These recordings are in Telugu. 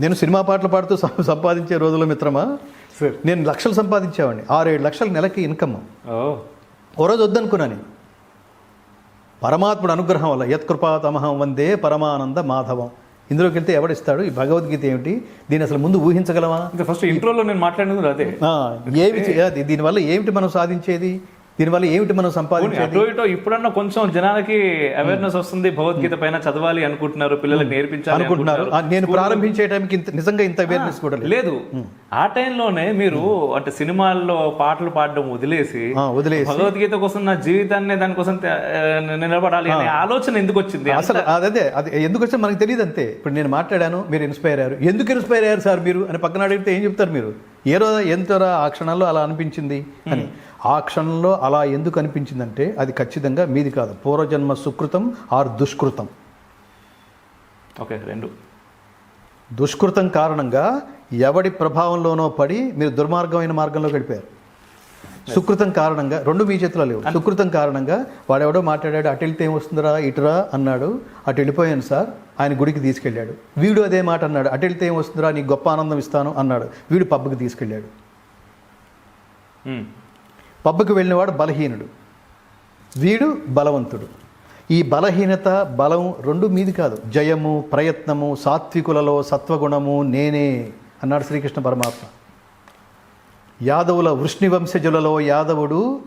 నేను సినిమా పాటలు పాడుతూ సంపాదించే రోజుల మిత్రమా? సార్. నేను లక్షలు సంపాదించేవాడిని. ఆరు ఏడు లక్షలు నెలకి ఇన్కమ్. ఓ. రోజు వద్దనుకున్నాను పరమాత్ముడు అనుగ్రహం వల్ల యత్కృపా తమహం వందే పరమానంద మాధవం. ఇందులోకి వెళ్తే ఎవడిస్తాడు ఈ భగవద్గీత ఏమిటి? దీన్ని అసలు ముందు ఊహించగలమా? ఇంకా ఫస్ట్ ఇంట్రోలో నేను మాట్లాడినది అదే. ఏమి దీనివల్ల ఏమిటి మనం సాధించేది? దీనివల్ల ఏమిటి మనం ఇటో ఇప్పుడన్నా కొంచెం జనాలకి అవేర్నెస్ వస్తుంది భగవద్గీత పైన చదవాలి అనుకుంటున్నారు పిల్లలకు నేర్పించాలి అనుకుంటున్నారు. నేను ప్రారంభించే టైంకి ఇంత నిజంగా ఇంత అవేర్నెస్ కూడా లేదు. ఆ టైంలోనే మీరు అంటే సినిమాల్లో పాటలు పాడడం వదిలేసి వదిలేసి. భగవద్గీత కోసం నా జీవితాన్ని దానికోసం నిలబడాలి అనే ఆలోచన ఎందుకు వచ్చింది? అసలు అదే అది ఎందుకు వచ్చి మనకు తెలియదు అంతే. ఇప్పుడు నేను మాట్లాడాను మీరు ఇన్స్పైర్ అయ్యారు. ఎందుకు ఇన్స్పైర్ అయ్యారు సార్ మీరు? అని పక్కన అడిగితే ఏం చెప్తారు మీరు? ఏ రోజు ఎంతరా ఆ క్షణంలో అలా అనిపించింది అని. ఆ క్షణంలో అలా ఎందుకు అనిపించిందంటే అది ఖచ్చితంగా మీది కాదు. పూర్వజన్మ సుకృతం ఆర్ దుష్కృతం. ఓకే రెండు. దుష్కృతం కారణంగా ఎవడి ప్రభావంలోనో పడి మీరు దుర్మార్గమైన మార్గంలో గడిపారు. సుకృతం కారణంగా రెండు మీ చేతిలో లేవు. సుకృతం కారణంగా వాడెవడో మాట్లాడాడు అటు వెళ్తే ఏమొస్తుందిరా ఇటురా అన్నాడు. అటు వెళ్ళిపోయాను సార్. ఆయన గుడికి తీసుకెళ్ళాడు. వీడు అదే మాట అన్నాడు అటు వెళ్తే ఏమొస్తుందిరా నీకు గొప్ప ఆనందం ఇస్తాను అన్నాడు. వీడు పబ్కి తీసుకెళ్ళాడు. పబ్బుకు వెళ్ళినవాడు బలహీనుడు. వీడు బలవంతుడు. ఈ బలహీనత బలం రెండు మీది కాదు. జయము ప్రయత్నము సాత్వికులలో సత్వగుణము నేనే అన్నాడు శ్రీకృష్ణ పరమాత్మ. యాదవుల వృష్ణివంశజులలో యాదవుడు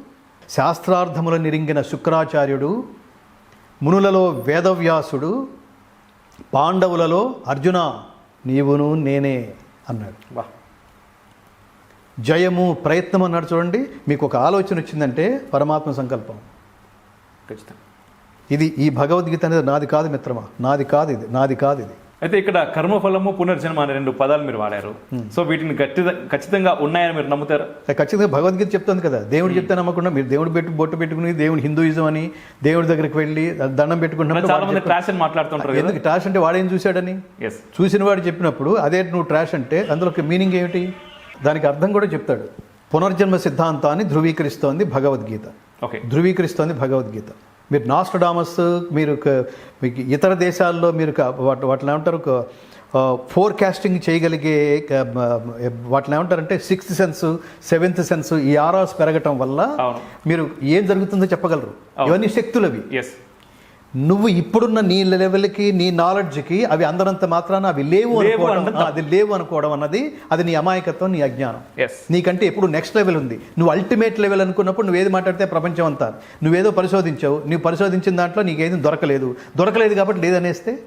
శాస్త్రార్థముల నిరింగిన శుక్రాచార్యుడు మునులలో వేదవ్యాసుడు పాండవులలో అర్జున నీవును నేనే అన్నాడు. వా జయము ప్రయత్నం అన్నాడు చూడండి. మీకు ఒక ఆలోచన వచ్చిందంటే పరమాత్మ సంకల్పం. ఖచ్చితంగా. ఇది ఈ భగవద్గీత అనేది నాది కాదు మిత్రమా? నాది కాదు ఇది నాది కాదు ఇది. అయితే ఇక్కడ కర్మఫలము పునర్జన్మ అనే రెండు పదాలు మీరు వాడారు. సో వీటిని ఖచ్చితంగా ఉన్నాయని మీరు నమ్ముతారా? ఖచ్చితంగా భగవద్గీత చెప్తుంది కదా. దేవుడు చెప్తే నమ్మకుండా మీరు దేవుడు పెట్టు బొట్టు పెట్టుకుని దేవుడు హిందూయిజం అని దేవుడి దగ్గరికి వెళ్ళి దండం పెట్టుకుంటున్నప్పుడు చాలా మంది ట్రాష్ అని మాట్లాడుతుంటారు ఎందుకు ట్రాష్ అంటే వాడేం చూశాడని? ఎస్ చూసిన వాడు చెప్పినప్పుడు అదే నువ్వు ట్రాష్ అంటే అందులో మీనింగ్ ఏమిటి? దానికి అర్థం కూడా చెప్తాడు. పునర్జన్మ సిద్ధాంతాన్ని ధృవీకరిస్తోంది భగవద్గీత. ఓకే. ధృవీకరిస్తోంది భగవద్గీత. మీరు నాస్టడామస్ మీరు మీకు ఇతర దేశాల్లో మీరు వాటి వాటిని ఏమంటారు ఫోర్కాస్టింగ్ చేయగలిగే వాటిని ఏమంటారంటే సిక్స్త్ సెన్స్ సెవెంత్ సెన్స్ ఈ ఆరాస్ పెరగటం వల్ల మీరు ఏం జరుగుతుందో చెప్పగలరు. ఇవన్నీ శక్తులవి. నువ్వు ఇప్పుడున్న నీ లెవెల్కి నీ నాలెడ్జ్కి అవి అందరంత మాత్రాన అవి లేవు అనుకోవడం అది లేవు అనుకోవడం అన్నది అది నీ అమాయకత్వం నీ అజ్ఞానం. నీకంటే ఎప్పుడు నెక్స్ట్ లెవెల్ ఉంది. నువ్వు అల్టిమేట్ లెవెల్ అనుకున్నప్పుడు నువ్వు ఏది మాట్లాడితే ప్రపంచం అంతా. నువ్వేదో పరిశోధించావు నువ్వు పరిశోధించిన దాంట్లో నీకేది దొరకలేదు. దొరకలేదు కాబట్టి లేదనేస్తే?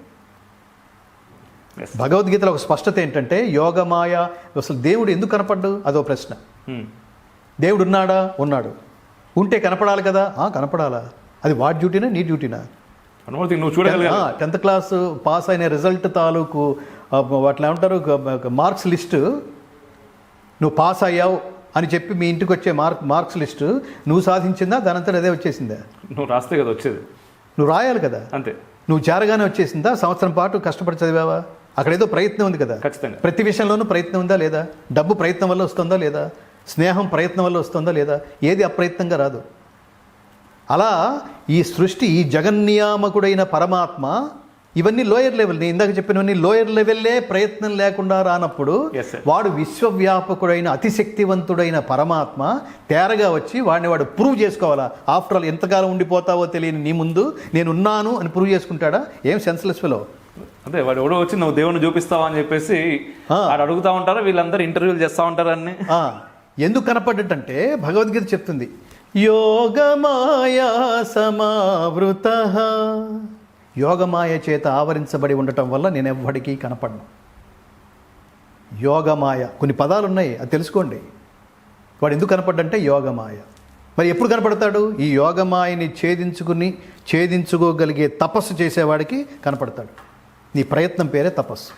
భగవద్గీతలో ఒక స్పష్టత ఏంటంటే యోగమాయ అసలు దేవుడు ఎందుకు కనపడ్డు అదో ప్రశ్న. దేవుడు ఉన్నాడా ఉన్నాడు. ఉంటే కనపడాలి కదా? ఆ, కనపడాలా? అది వాడి డ్యూటీనా? నీ డ్యూటీనా? నువ్వు చూడగలిగా టెన్త్ క్లాస్ పాస్ అయిన రిజల్ట్ తాలూకు వాటిలో ఏమంటారు మార్క్స్ లిస్టు. నువ్వు పాస్ అయ్యావు అని చెప్పి మీ ఇంటికి వచ్చే మార్క్ మార్క్స్ లిస్టు. నువ్వు సాధించిందా దానంతా అదే వచ్చేసిందా? నువ్వు రాస్తే కదా వచ్చేది. నువ్వు రాయాలి కదా? అంతే. నువ్వు చేరగానే వచ్చేసిందా? సంవత్సరం పాటు కష్టపడి చదివావా? అక్కడ ఏదో ప్రయత్నం ఉంది కదా. ఖచ్చితంగా. ప్రతి విషయంలోనూ ప్రయత్నం ఉందా లేదా? డబ్బు ప్రయత్నం వల్ల వస్తుందా లేదా? స్నేహం ప్రయత్నం వల్ల వస్తుందా లేదా? ఏది అప్రయత్నంగా రాదు. అలా ఈ సృష్టి ఈ జగన్నియామకుడైన పరమాత్మ ఇవన్నీ లోయర్ లెవెల్. నేను ఇందాక చెప్పినవన్నీ లోయర్ లెవెల్లే ప్రయత్నం లేకుండా రానప్పుడు. వాడు విశ్వవ్యాపకుడైన అతిశక్తివంతుడైన పరమాత్మ తేరగా వచ్చి వాడిని వాడు ప్రూవ్ చేసుకోవాలా? ఆఫ్టర్ ఆల్ ఎంతకాలం ఉండిపోతావో తెలియని నీ ముందు నేను ఉన్నాను అని ప్రూవ్ చేసుకుంటాడా? ఏం సెన్స్లెస్ ఫెలో? అదే వాడు ఎవడో వచ్చి నువ్వు దేవుని చూపిస్తావా అని చెప్పేసి. వాడు అడుగుతా ఉంటారు? వీళ్ళందరూ ఇంటర్వ్యూలు చేస్తా ఉంటారు అన్ని? ఎందుకు కనపడ్డటంటే భగవద్గీత చెప్తుంది. యోగమాయా సమావృత. యోగమాయ చేత ఆవరించబడి ఉండటం వల్ల నేను ఎవ్వడికీ కనపడను. యోగమాయ కొన్ని పదాలు ఉన్నాయి అది తెలుసుకోండి. వాడు ఎందుకు కనపడ్డంటే యోగమాయ. మరి ఎప్పుడు కనపడతాడు? ఈ యోగమాయని ఛేదించుకుని ఛేదించుకోగలిగే తపస్సు చేసేవాడికి కనపడతాడు. నీ ప్రయత్నం పేరే తపస్సు.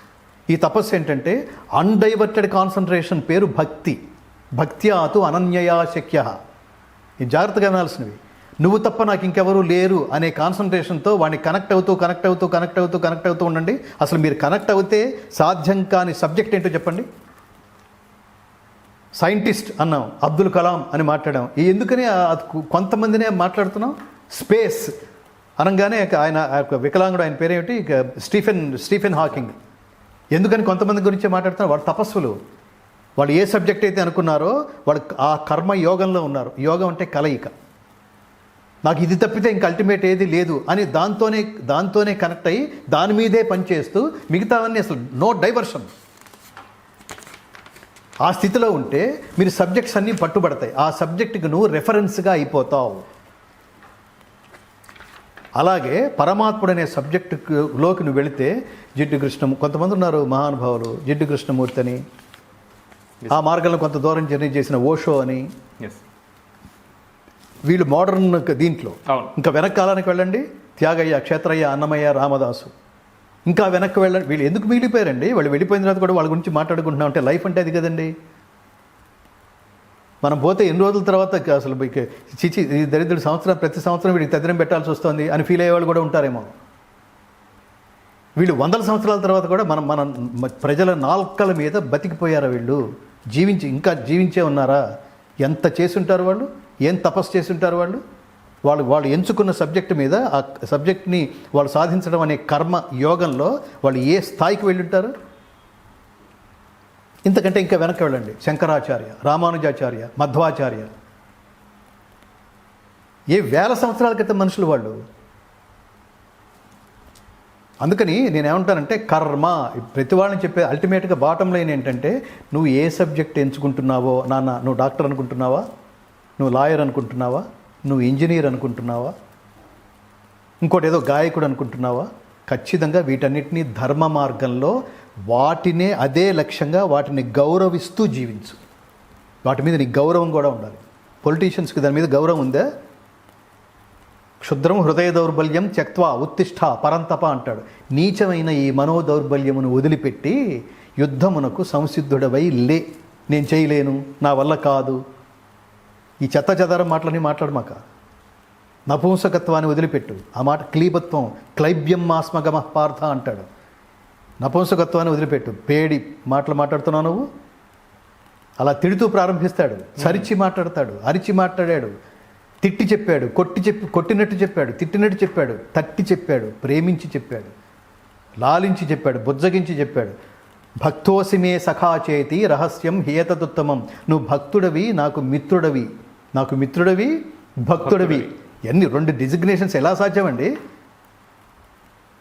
ఈ తపస్సు ఏంటంటే అన్డైవర్టెడ్ కాన్సన్ట్రేషన్ పేరు భక్తి. భక్త్యాతు అనన్యయా శక్య. ఈ జాగ్రత్తగా వినాల్సినవి. నువ్వు తప్ప నాకు ఇంకెవరూ లేరు అనే కాన్సన్ట్రేషన్తో వాడిని కనెక్ట్ అవుతూ కనెక్ట్ అవుతూ కనెక్ట్ అవుతూ కనెక్ట్ అవుతూ ఉండండి. అసలు మీరు కనెక్ట్ అవుతే సాధ్యం కాని సబ్జెక్ట్ ఏంటో చెప్పండి. సైంటిస్ట్ అన్నాం అబ్దుల్ కలాం అని మాట్లాడాం. ఎందుకని కొంతమందినే మాట్లాడుతున్నాం? స్పేస్ అనగానే ఆయన వికలాంగుడు ఆయన పేరేమిటి? Stephen Stephen Hawking. ఎందుకని కొంతమంది గురించి మాట్లాడుతున్నారు? వాడు తపస్సులు. వాళ్ళు ఏ సబ్జెక్ట్ అయితే అనుకున్నారో వాళ్ళు ఆ కర్మ యోగంలో ఉన్నారు. యోగం అంటే కలయిక. నాకు ఇది తప్పితే ఇంక అల్టిమేట్ ఏది లేదు అని దాంతోనే దాంతోనే కనెక్ట్ అయ్యి దాని మీదే పనిచేస్తూ మిగతావన్నీ అసలు నో డైవర్షన్ ఆ స్థితిలో ఉంటే మీరు సబ్జెక్ట్స్ అన్నీ పట్టుబడతాయి. ఆ సబ్జెక్టుకి నువ్వు రెఫరెన్స్గా అయిపోతావు. అలాగే పరమాత్ముడు అనే సబ్జెక్టులోకి నువ్వు వెళితే జిడ్డు కృష్ణ కొంతమంది ఉన్నారు మహానుభావులు జిడ్డు కృష్ణమూర్తి అని. ఆ మార్గంలో కొంత దూరం జర్నీ చేసిన ఓషో అని. వీళ్ళు మోడర్న్ దీంట్లో. ఇంకా వెనక్కి కాలానికి వెళ్ళండి. త్యాగయ్య క్షేత్రయ్య అన్నమయ్య రామదాసు. ఇంకా వెనక్కి వెళ్ళండి వీళ్ళు ఎందుకు మిగిలిపోయారండి? వాళ్ళు వెళ్ళిపోయిన తర్వాత కూడా వాళ్ళ గురించి మాట్లాడుకుంటున్నాం అంటే లైఫ్ అంటే అది కదండి. మనం పోతే ఎన్ని రోజుల తర్వాత అసలు చిచి ఈ దరిద్రుడు సంవత్సరం ప్రతి సంవత్సరం వీడికి తదినం పెట్టాల్సి వస్తుంది అని ఫీల్ అయ్యేవాళ్ళు కూడా ఉంటారేమో. వీళ్ళు వందల సంవత్సరాల తర్వాత కూడా మనం మన ప్రజల నాల్కల మీద బతికిపోయారా వీళ్ళు? జీవించి ఇంకా జీవించే ఉన్నారా? ఎంత చేసుంటారు వాళ్ళు? ఏం తపస్సు చేసుంటారు వాళ్ళు? వాళ్ళు వాళ్ళు ఎంచుకున్న సబ్జెక్ట్ మీద ఆ సబ్జెక్ట్ని వాళ్ళు సాధించడం అనే కర్మ యోగంలో వాళ్ళు ఏ స్థాయికి వెళ్ళుంటారు? ఇంతకంటే ఇంకా వెనక్కి వెళ్ళండి. శంకరాచార్య రామానుజాచార్య మధ్వాచార్య. ఏ వేల సంవత్సరాల క్రితం మనుషులు వాళ్ళు? అందుకని నేను ఏమంటానంటే కర్మ. ప్రతి వాళ్ళని చెప్పే అల్టిమేట్గా బాటం లైన్ ఏంటంటే నువ్వు ఏ సబ్జెక్ట్ ఎంచుకుంటున్నావో నాన్న నువ్వు డాక్టర్ అనుకుంటున్నావా? నువ్వు లాయర్ అనుకుంటున్నావా? నువ్వు ఇంజనీర్ అనుకుంటున్నావా? ఇంకోటి ఏదో గాయకుడు అనుకుంటున్నావా? ఖచ్చితంగా వీటన్నిటినీ ధర్మ మార్గంలో వాటినే అదే లక్ష్యంగా వాటిని గౌరవిస్తూ జీవించు. వాటి మీద నీకు గౌరవం కూడా ఉండాలి. పొలిటీషియన్స్కి దాని మీద గౌరవం ఉందా? క్షుద్రం హృదయ దౌర్బల్యం త్యక్వా ఉత్తిష్ట పరంతప అంటాడు. నీచమైన ఈ మనో దౌర్బల్యమును వదిలిపెట్టి యుద్ధమునకు సంసిద్ధుడవై లే. నేను చేయలేను నా వల్ల కాదు. ఈ చెత్త చెదారం మాటలని మాట్లాడమాక నపుంసకత్వాన్ని వదిలిపెట్టు. ఆ మాట క్లీబత్వం క్లైబ్యం మాస్మగమ పార్థ అంటాడు. నపుంసకత్వాన్ని వదిలిపెట్టు. పేడి మాటలు మాట్లాడుతున్నావు నువ్వు? అలా తిడుతూ ప్రారంభిస్తాడు. సరిచి మాట్లాడతాడు. అరిచి మాట్లాడాడు. తిట్టి చెప్పాడు కొట్టి చెప్పి కొట్టినట్టు చెప్పాడు తిట్టినట్టు చెప్పాడు తట్టి చెప్పాడు ప్రేమించి చెప్పాడు లాలించి చెప్పాడు బుజ్జగించి చెప్పాడు. భక్తోసిమే సఖా చేతి రహస్యం హేతదుత్తమం. నువ్వు భక్తుడవి నాకు మిత్రుడవి. నాకు మిత్రుడవి భక్తుడవి. ఎన్ని రెండు డిజిగ్నేషన్స్ ఎలా సాధ్యమండి?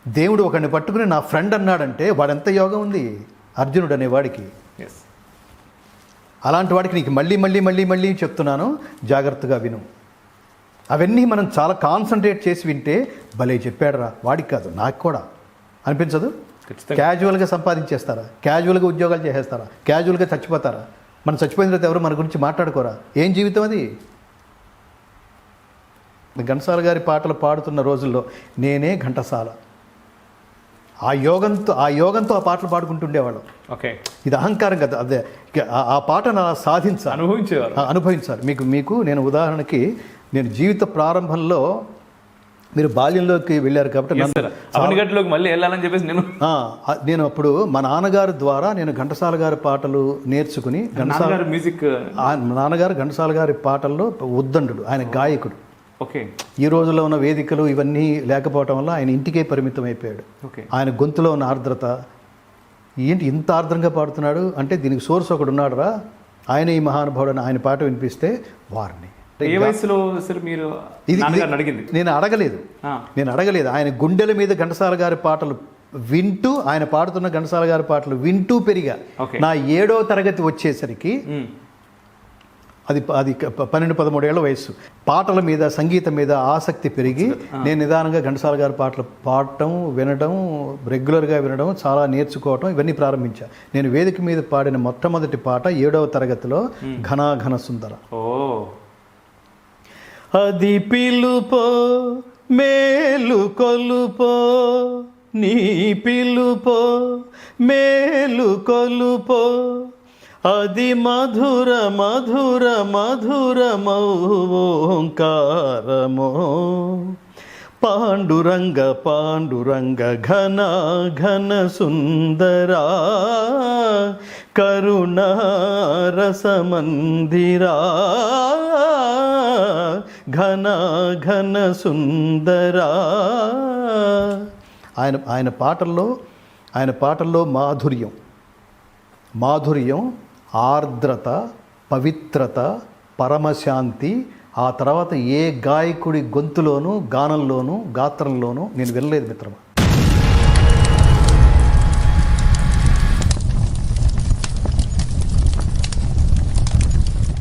దేవుడు ఒకడిని పట్టుకుని నా ఫ్రెండ్ అన్నాడంటే వాడెంత యోగం ఉంది? అర్జునుడు అనే వాడికి ఎస్ అలాంటి వాడికి నీకు మళ్ళీ మళ్ళీ మళ్ళీ మళ్ళీ చెప్తున్నాను. జాగ్రత్తగా విను. అవన్నీ మనం చాలా కాన్సన్ట్రేట్ చేసి వింటే భలే చెప్పాడురా. వాడికి కాదు నాకు కూడా. అనిపించదు? క్యాజువల్గా సంపాదించేస్తారా? క్యాజువల్గా ఉద్యోగాలు చేసేస్తారా? క్యాజువల్గా చచ్చిపోతారా? మనం చచ్చిపోయిన తర్వాత ఎవరు మన గురించి మాట్లాడుకోరా? ఏం జీవితం అది? ఘంటసాల గారి పాటలు పాడుతున్న రోజుల్లో నేనే ఘంటసాల. ఆ యోగంతో ఆ యోగంతో ఆ పాటలు పాడుకుంటుండేవాళ్ళం. ఓకే. ఇది అహంకారం కదా. అదే ఆ- పాటను అలా సాధించాలి. అనుభవించేవారు. ఆ, అనుభవించాలి. మీకు మీకు నేను ఉదాహరణకి నేను జీవిత ప్రారంభంలో మీరు బాల్యంలోకి వెళ్ళారు కాబట్టి మళ్ళీ వెళ్ళాలని చెప్పేసి నేను నేను అప్పుడు మా నాన్నగారి ద్వారా నేను ఘంటసాల గారి పాటలు నేర్చుకుని ఘంటసాల మ్యూజిక్ నాన్నగారు ఘంటసాల గారి పాటల్లో ఉద్దండు ఆయన గాయకుడు. ఓకే ఈ రోజుల్లో ఉన్న వేదికలు ఇవన్నీ లేకపోవటం వల్ల ఆయన ఇంటికే పరిమితం అయిపోయాడు ఆయన గొంతులో ఉన్న ఆర్ద్రత ఏంటి ఇంత ఆర్ద్రంగా పాడుతున్నాడు? అంటే దీనికి సోర్స్ ఒకడు ఉన్నాడురా. ఆయన ఈ మహానుభావుడు అని ఆయన పాట వినిపిస్తే వారిని. ఏ వయసులో సార్ మీరు ఇది అడిగింది? నేను అడగలేదు. నేను అడగలేదు. ఆయన గుండెల మీద ఘంటసాల గారి పాటలు వింటూ ఆయన పాడుతున్న ఘంటసాల గారి పాటలు వింటూ పెరిగా నా ఏడో తరగతి వచ్చేసరికి అది అది పన్నెండు పదమూడేళ్ళ వయసు పాటల మీద సంగీతం మీద ఆసక్తి పెరిగి నేను నిదానంగా ఘంటసాల గారి పాటలు పాడటం వినడం రెగ్యులర్గా వినడం చాలా నేర్చుకోవటం ఇవన్నీ ప్రారంభించా. నేను వేదిక మీద పాడిన మొట్టమొదటి పాట ఏడవ తరగతిలో ఘనా ఘన సుందర. ఓ. అది పిలుపో మేలు కొలుపో. నీ పిలుపో మేలు కొలుపో. అది మధుర మధుర మధురమౌంకారమో పాండురంగ పాండురంగ ఘన ఘన సుందరా. కరుణ రసమందిరా ఘన ఘన సుందరా ఆయన ఆయన పాటల్లో ఆయన పాటల్లో మాధుర్యం. మాధుర్యం ఆర్ద్రత పవిత్రత పరమశాంతి ఆ తర్వాత ఏ గాయకుడి గొంతులోనూ గానంలోనూ గాత్రంలోనూ నేను వెళ్ళలేదు మిత్రమా?